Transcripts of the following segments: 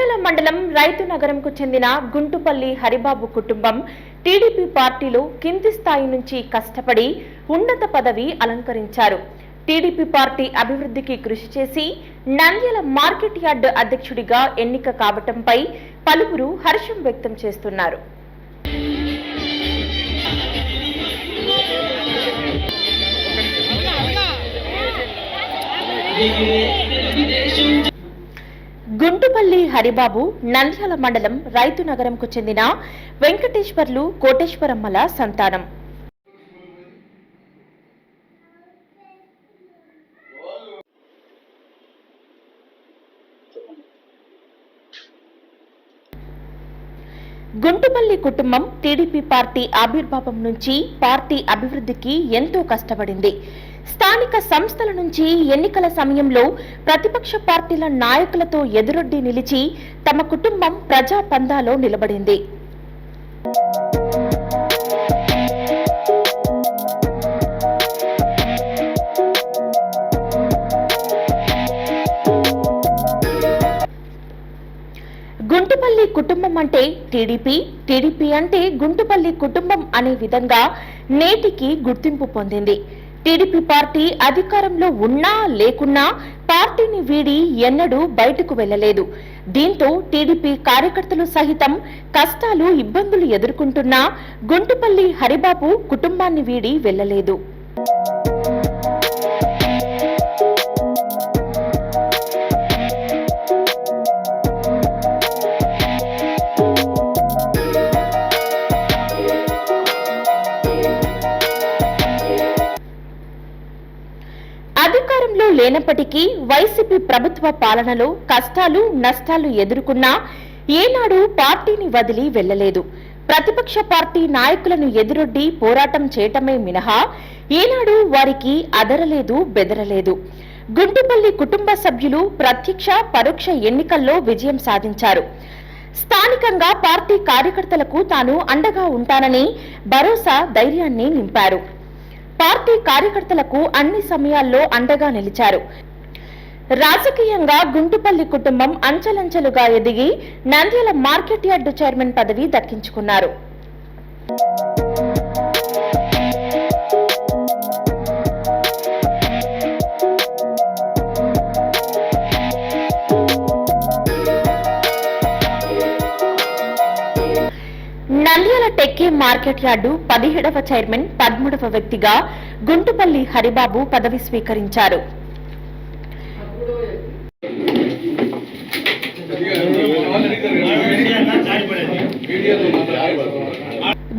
నంద్యాల మండలం రైతు నగరంకు చెందిన గుంటుపల్లి హరిబాబు కుటుంబం టీడీపీ పార్టీలో కింది స్థాయి నుంచి కష్టపడి ఉన్నత పదవి అలంకరించారు. టీడీపీ పార్టీ అభివృద్ధికి కృషి చేసి నంద్యాల మార్కెట్ యార్డ్ అధ్యక్షుడిగా ఎన్నిక కావటంపై పలువురు హర్షం వ్యక్తం చేస్తున్నారు. గుంటుపల్లి హరిబాబు నంద్యాల మండలం రైతు నగరంకు చెందిన వెంకటేశ్వర్లు కోటేశ్వరమ్మల సంతానం. గుంటుపల్లి కుటుంబం టీడీపీ పార్టీ ఆవిర్భావం నుంచి పార్టీ అభివృద్ధికి ఎంతో కష్టపడింది. స్థానిక సంస్థల నుంచి ఎన్నికల సమయంలో ప్రతిపక్ష పార్టీల నాయకులతో ఎదురొడ్డి నిలిచి తమ కుటుంబం ప్రజా పందాలో నిలబడింది. గుంటుపల్లి కుటుంబం అంటే టీడీపీ టీడీపీ అంటే గుంటుపల్లి కుటుంబం అనే విధంగా నేటికి గుర్తింపు పొందింది. టీడీపీ పార్టీ అధికారంలో ఉన్నా లేకున్నా పార్టీని వీడి ఎన్నడూ బయటకు వెళ్ళలేదు దీంతో టీడీపీ కార్యకర్తలు సహితం కష్టాలు ఇబ్బందులు ఎదుర్కొంటున్నా గుంటుపల్లి హరిబాబు కుటుంబాన్ని వీడి వెళ్ళలేదు లేనప్పటికీ వైసీపీ ప్రభుత్వ పాలనలో కష్టాలు నష్టాలు ఎదుర్కొన్నా ఏనాడు పార్టీని వదిలి వెళ్ళలేదు ప్రతిపక్ష పార్టీ నాయకులను ఎదురొడ్డి పోరాటం చేయటమే మినహా ఏనాడు వారికి అదరలేదు బెదరలేదు. గుంటుపల్లి కుటుంబ సభ్యులు ప్రత్యక్ష పరోక్ష ఎన్నికల్లో విజయం సాధించారు. స్థానికంగా పార్టీ కార్యకర్తలకు తాను అండగా ఉంటానని భరోసా ధైర్యాన్ని నింపారు. పార్టీ కార్యకర్తలకు అన్ని సమయాల్లో అండగా నిలిచారు. రాజకీయంగా గుంటుపల్లి కుటుంబం అంచెలంచెలుగా ఎదిగి నంద్యాల మార్కెట్ యార్డు చైర్మన్ పదవి దక్కించుకున్నారు. మార్కెట్ యార్డు పదిహేడవ చైర్మన్ పదమూడవ వ్యక్తిగా గుంటుపల్లి హరిబాబు పదవి స్వీకరించారు.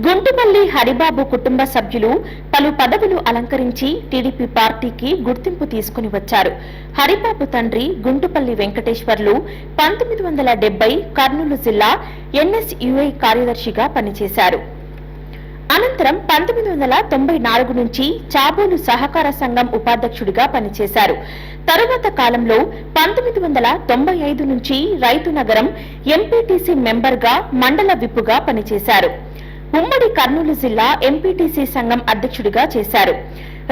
గుంటుపల్లి హరిబాబు కుటుంబ సభ్యులు పలు పదవులు అలంకరించి టీడీపీ పార్టీకి గుర్తింపు తీసుకుని వచ్చారు. హరిబాబు తండ్రి గుంటుపల్లి వెంకటేశ్వర్లు పంతొమ్మిది వందల కర్నూలు జిల్లా ఎన్ఎస్యుఐ కార్యదర్శిగా పనిచేశారు. అనంతరం పంతొమ్మిది వందల తొంభై నాలుగు నుంచి చాబోలు సహకార సంఘం ఉపాధ్యక్షుడిగా పనిచేశారు. తరువాత కాలంలో పంతొమ్మిది వందల తొంభై ఐదు నుంచి రైతు నగరం ఎంపీటీసీ మెంబర్గా మండల విప్పుగా పనిచేశారు. ఉమ్మడి కర్నూలు జిల్లా ఎంపీటీసీ సంఘం అధ్యక్షుడిగా చేశారు.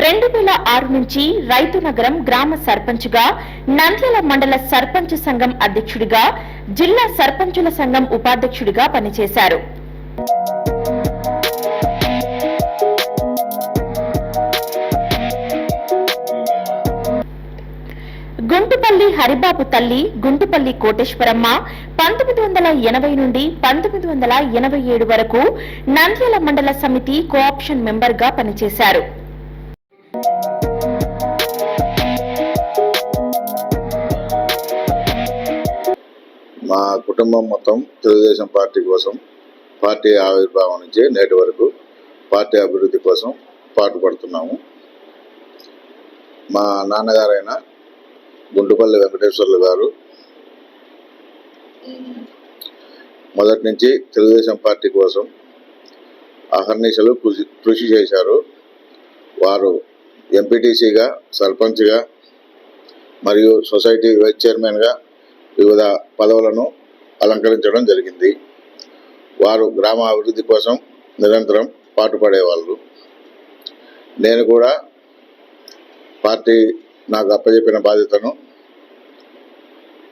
రెండు వేల ఆరు నుంచి రైతు నగరం గ్రామ సర్పంచ్గా నంద్యాల మండల సర్పంచ్ సంఘం అధ్యక్షుడిగా జిల్లా సర్పంచుల సంఘం ఉపాధ్యక్షుడిగా పనిచేశారు. గుంటుపల్లి హరిబాబు తల్లి గుంటుపల్లి కోటేశ్వరమ్మ పంతొమ్మిది వందల ఎనభై నుండి పంతొమ్మిది వందల ఎనభై ఏడు వరకు నంద్యాల మండల సమితి కోఆప్షన్ మెంబర్గా పనిచేశారు. మా కుటుంబం మొత్తం తెలుగుదేశం పార్టీ కోసం పార్టీ ఆవిర్భావం నుంచి నేటి వరకు పార్టీ అభివృద్ధి కోసం పాటుపడుతున్నాము. మా నాన్నగారైన గుంటుపల్లి వెంకటేశ్వర్లు గారు. మొదటి నుంచి తెలుగుదేశం పార్టీ కోసం అహర్నిశలు కృషి కృషి చేశారు. వారు ఎంపీటీసీగా సర్పంచ్గా మరియు సొసైటీ వైస్ చైర్మన్గా వివిధ పదవులను అలంకరించడం జరిగింది. వారు గ్రామ అభివృద్ధి కోసం నిరంతరం పాటుపడేవాళ్ళు. నేను కూడా పార్టీ నాకు అప్పచెప్పిన బాధ్యతను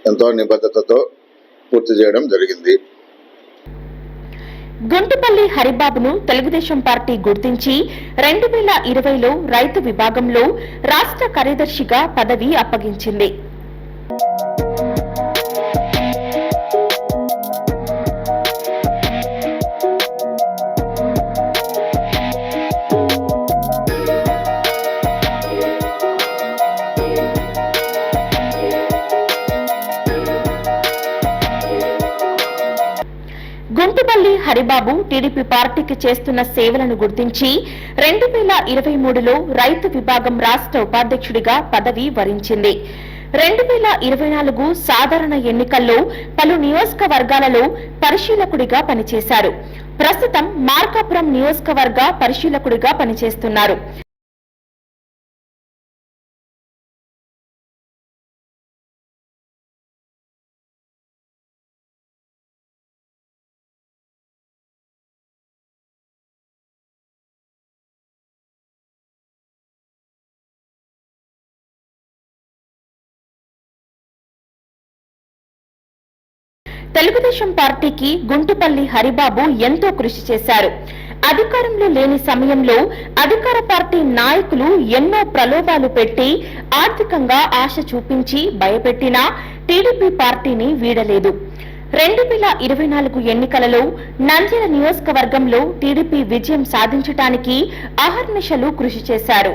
ఎంతో నిబద్ధతతో పూర్తి చేయడం జరిగింది. గుంటుపల్లి హరిబాబును తెలుగుదేశం పార్టీ గుర్తించి రెండు వేల ఇరవైలో రైతు విభాగంలో రాష్ట్ర కార్యదర్శిగా పదవి అప్పగించింది. హరిబాబు టీడీపీ పార్టీకి చేస్తున్న సేవలను గుర్తించి రెండు వేల ఇరవై మూడులో రైతు విభాగం రాష్ట్ర ఉపాధ్యక్షుడిగా పదవి వరించింది. రెండు వేల ఇరవై నాలుగు సాధారణ ఎన్నికల్లో పలు నియోజకవర్గాలలో పరిశీలకుడిగా పనిచేశారు. ప్రస్తుతం మార్కాపురం నియోజకవర్గ పరిశీలకుడిగా పనిచేస్తున్నారు. తెలుగుదేశం పార్టీకి గుంటుపల్లి హరిబాబు ఎంతో కృషి చేశారు. అధికారంలో లేని సమయంలో అధికార పార్టీ నాయకులు ఎన్నో ప్రలోభాలు పెట్టి ఆర్థికంగా ఆశ చూపించి భయపెట్టినా టీడీపీ పార్టీని వీడలేదు. రెండు వేల ఇరవై నాలుగు ఎన్నికలలో నంద్యాల నియోజకవర్గంలో టీడీపీ విజయం సాధించటానికి అహర్నిశలు కృషి చేశారు.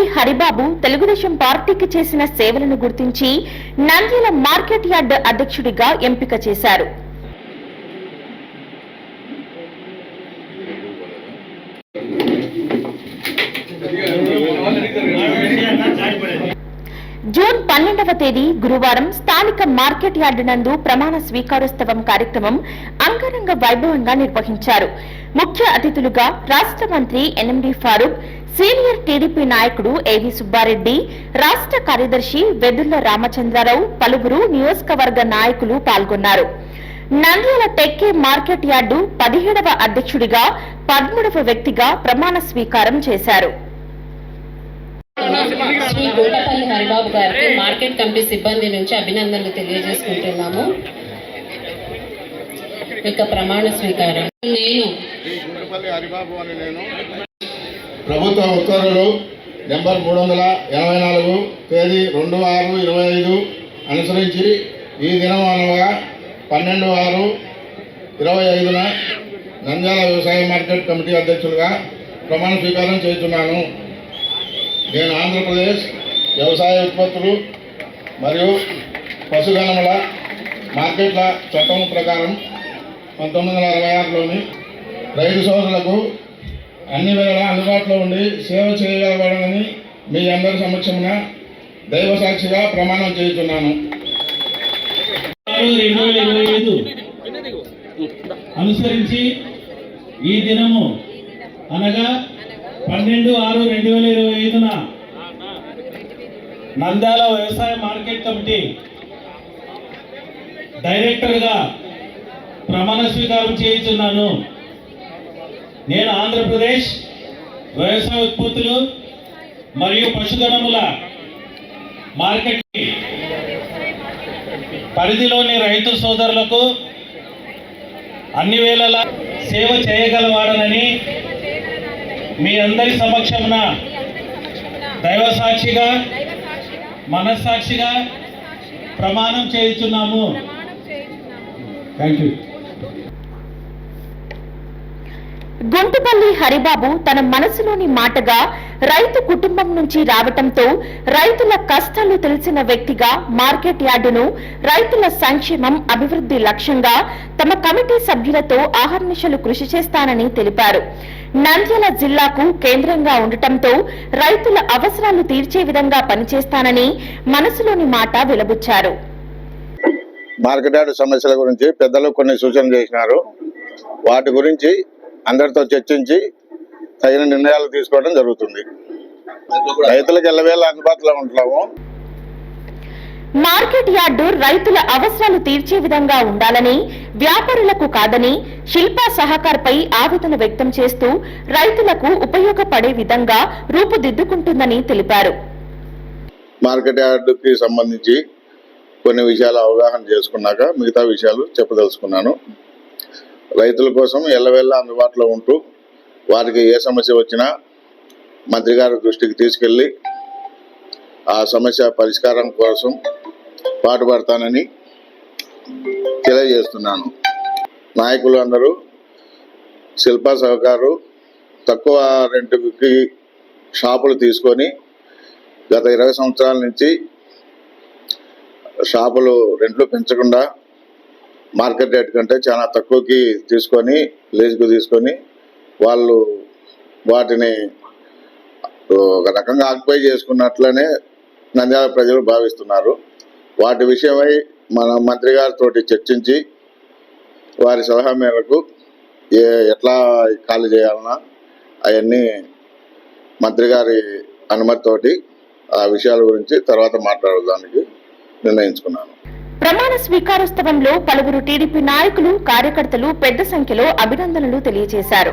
ఎమ్మెల్యే హరిబాబు తెలుగుదేశం పార్టీకి చేసిన సేవలను గుర్తించి నంద్యాల మార్కెట్ యార్డ్ అధ్యక్షుడిగా ఎంపిక చేశారు. జూన్ పన్నెండవ తేదీ గురువారం స్థానిక మార్కెట్ యార్డు నందు ప్రమాణ స్వీకారోత్సవం కార్యక్రమం అంగరంగ వైభవంగా నిర్వహించారు. ముఖ్య అతిథులుగా రాష్ట్ర మంత్రి ఎన్ఎండి ఫారూక్ సీనియర్ టీడీపీ నాయకుడు ఏవి సుబ్బారెడ్డి రాష్ట్ర కార్యదర్శి వెదుర్ల రామచంద్రరావు పలువురు నియోజకవర్గ నాయకులు పాల్గొన్నారు. నంద్యాల టెక్కే మార్కెట్ యార్డు పదిహేడవ అధ్యక్షుడిగా పదమూడవ వ్యక్తిగా ప్రమాణ స్వీకారం చేశారు. శ్రీ గోటపల్లి హరిబాబు గారికి మార్కెట్ కమిటీ సిబ్బంది నుంచి అభినందనలు తెలియజేసుకుంటున్నాము. యొక్క ప్రమాణ స్వీకారం. నేను ప్రభుత్వ ఉత్తర్వులు నెంబర్ మూడు వందల ఎనభై నాలుగు తేదీ రెండు ఆరు ఇరవై ఐదు అనుసరించి ఈ దినం అనగా పన్నెండు ఆరు ఇరవై ఐదున నంద్యాల వ్యవసాయ మార్కెట్ కమిటీ అధ్యక్షులుగా ప్రమాణ స్వీకారం చేస్తున్నాను నేను ఆంధ్రప్రదేశ్ వ్యవసాయ ఉత్పత్తులు మరియు పశుగణముల మార్కెట్ల చట్టం ప్రకారం పంతొమ్మిది వందల అరవై ఆరులోని రైతు సోదరులకు అన్ని వేళలా అందుబాటులో ఉండి సేవ చేయగలవాడని మీ అందరి సమక్షమున దైవ సాక్షిగా ప్రమాణం చేస్తున్నాను రెండు వేల ఇరవై ఐదు అనుసరించి ఈ దినము అనగా పన్నెండు ఆరు రెండు వేల ఇరవై ఐదున నంద్యాల వ్యవసాయ మార్కెట్ కమిటీ డైరెక్టర్గా ప్రమాణ స్వీకారం చేయించున్నాను. నేను ఆంధ్రప్రదేశ్ వ్యవసాయ ఉత్పత్తులు మరియు పశుధనముల మార్కెట్ పరిధిలోని రైతు సోదరులకు అన్ని వేళలా సేవ చేయగలవాడనని మీ అందరి సమక్షమున దైవ సాక్షిగా మనస్సాక్షిగా ప్రమాణం చేయించున్నాము. థ్యాంక్ యూ గుంటుపల్లి హరిబాబు తన మనసులోని మాటగా రైతు కుటుంబం నుంచి రావటంతో రైతుల కష్టాలు తెలిసిన వ్యక్తిగా మార్కెట్ యార్డును రైతుల సంక్షేమం అభివృద్ధి లక్ష్యంగా తమ కమిటీ సభ్యులతో ఆహర్నిశలు కృషి చేస్తానని తెలిపారు. నంద్యాల జిల్లాకు కేంద్రంగా ఉండటంతో రైతుల అవసరాలు తీర్చే విధంగా పనిచేస్తానని మనసులోని మాట వెలబుచ్చారు. మార్కెట్ యార్డు సమస్యల గురించి పెద్దలు కొన్ని సూచనలు చేసినారు. వాటి గురించి అందరితో చర్చించి తగిన నిర్ణయాలు తీసుకోవడం జరుగుతుంది. రైతులకు ఎల్లవేళ అందుబాటులో ఉంటున్నాము మార్కెట్ యార్డు రైతుల అవసరాలు తీర్చే విధంగా ఉండాలని వ్యాపారులకు కాదని శిల్పా సహకార్పై ఆవేదన వ్యక్తం చేస్తూ రైతులకు ఉపయోగపడే విధంగా రూపుదిద్దుకుంటుందని తెలిపారు. మార్కెట్ యార్డుకి సంబంధించి కొన్ని విషయాలు అవగాహన చేసుకున్నాక మిగతా విషయాలు చెప్పదలుచుకున్నాను. రైతుల కోసం ఎల్లవెల్ల అందుబాటులో ఉంటూ వారికి ఏ సమస్య వచ్చినా మంత్రి గారి దృష్టికి తీసుకెళ్ళి ఆ సమస్య పరిష్కారం కోసం పాటుపడతానని తెలియజేస్తున్నాను. నాయకులు అందరూ శిల్పా సహకారు తక్కువ రెంటుకి షాపులు తీసుకొని గత ఇరవై సంవత్సరాల నుంచి షాపులు రెంట్లు పెంచకుండా మార్కెట్ రేట్ కంటే చాలా తక్కువకి తీసుకొని లీజుకు తీసుకొని వాళ్ళు వాటిని ఒక రకంగా ఆక్యుపై చేసుకున్నట్లనే నంద్యాల ప్రజలు భావిస్తున్నారు. వాటి విషయమై మన మంత్రి గారితో చర్చించి వారి సలహా మేరకు ఏ ఎట్లా ఖాళీ చేయాలన్నా అవన్నీ మంత్రి గారి అనుమతితోటి ఆ విషయాల గురించి తర్వాత మాట్లాడడానికి నిర్ణయించుకున్నాను. ప్రమాణ స్వీకారోత్సవంలో పలువురు టీడీపీ నాయకులు కార్యకర్తలు పెద్ద సంఖ్యలో అభినందనలు తెలియజేశారు.